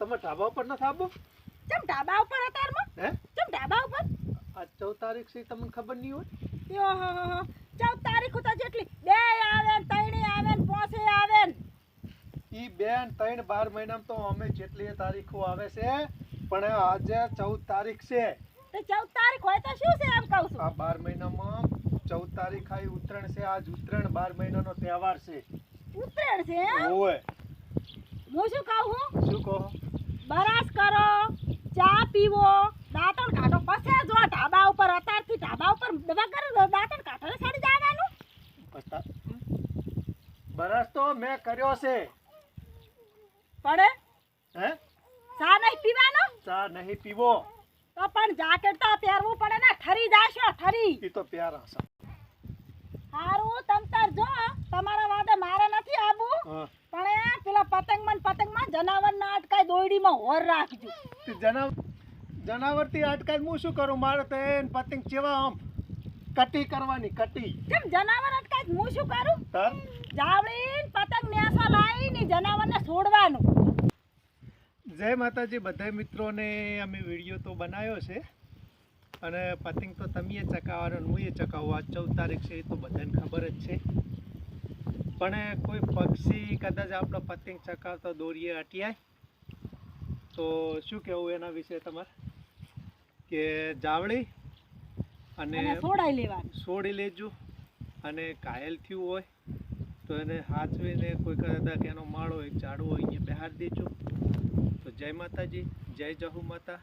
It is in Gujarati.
તમે ઢાબા ઉપર નથી આવો ચમ ઢાબા ઉપર અતારમાં? હે? ચમ ઢાબા ઉપર? આ ચૌદ તારીખ છે તમને ખબર નહીં હોય? યો હા હા હો. ચૌદ તારીખ તો જેટલી બે આવે ને ત્રણે આવે ને પોસે આવે ને. ઈ બેન ત્રણ બાર મહિનામાં તો અમે જેટલી તારીખો આવે છે પણ આજે ચૌદ તારીખ છે. તો ચૌદ તારીખ હોય તો શું છે એમ કહું છું? આ બાર મહિનામાં ચૌદ તારીખ આવી ઉત્તરાયણ છે આજ ઉત્તરાયણ બાર મહિનાનો તહેવાર છે. ઉત્તરાયણ છે? ઓય હું શું કહું શું કહો? પીવો દાંતણ કાઢો પછી જો ઢાબા ઉપર અત્યારથી ઢાબા ઉપર વગર દાંતણ કાઢો સડી જવાનું. બરસ તો મેં કર્યો છે. પડે? હે? ચા નહીં પીવાનો? ચા નહીં પીવો. તો પણ જાકેટ તો પહેરવું પડે ને ઠરી જાશો ઠરી. એ તો પ્યારા છે. હારું તમ તાર જો તમારા વાદે મારે નથી આવું પણ એ પેલા પતંગમાં ને પતંગમાં જનાવરના અટકાય દોયડીમાં હોર રાખજો. તે જનાવ જનાવરથી અટકાય હું શું કરું? મારે તો એને પતંગ ચેવા આમ કટી કરવાની કટી. કેમ જનાવર અટકાય હું શું કરું? તર? જાવડીને પતંગ નેસો લાવીને જનાવરને છોડવાનું. જય માતાજી બધા મિત્રોને અમે વીડિયો તો બનાવ્યો છે. અને પતંગ તો તમે ચકાવવાનો હું એ ચકાવું. ચૌદ તારીખ છે એ તો બધાને ખબર જ છે. પણ કોઈ પક્ષી કદાચ આપણો પતંગ ચકાવતો દોરીએ અટિયાય. તો શું કહેવું એના વિશે તમારે? કે જાવળી અને સોડી લેવાનું. લેજો. અને ઘાયલ થયું હોય તો એને હાચવીને કોઈ કદાચ એનો માળો હોય ઝાડવો હોય અહીંયા બહાર દેજો. તો જય માતાજી જય જહુ માતા.